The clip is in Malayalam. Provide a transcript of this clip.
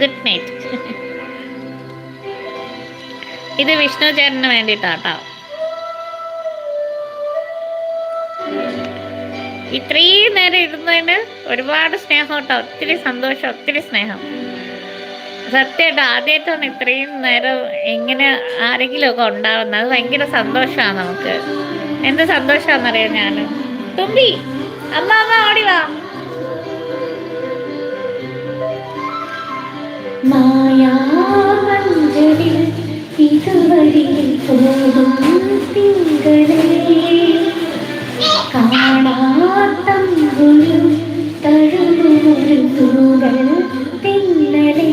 ഗുഡ് നൈറ്റ് ഇത് വിഷ്ണു ചേട്ടന് വേണ്ടിയിട്ടാട്ടോ. ഇത്രയും നേരം ഇരുന്നതിന് ഒരുപാട് സ്നേഹം കേട്ടോ. ഒത്തിരി സന്തോഷം ഒത്തിരി സ്നേഹം. സത്യമായിട്ട് ആദ്യമായിട്ടാണ് ഇത്രയും നേരം എങ്ങനെ ആരെങ്കിലും ഒക്കെ ഉണ്ടാവുന്നത്. അത് ഭയങ്കര സന്തോഷമാണ് നമുക്ക്. എന്ത് സന്തോഷമാണെന്നറിയാം ഞാൻ തുമ്പി അമ്മ അമ്മ ഓടി വാ. മായാമഞ്ചലിൽ ഇതുവഴിയിൽ പോകും തിങ്കളെ. കാണാത്തമ്പുരു തഴുകുമൊരു തൂവൽ തിന്നലേ.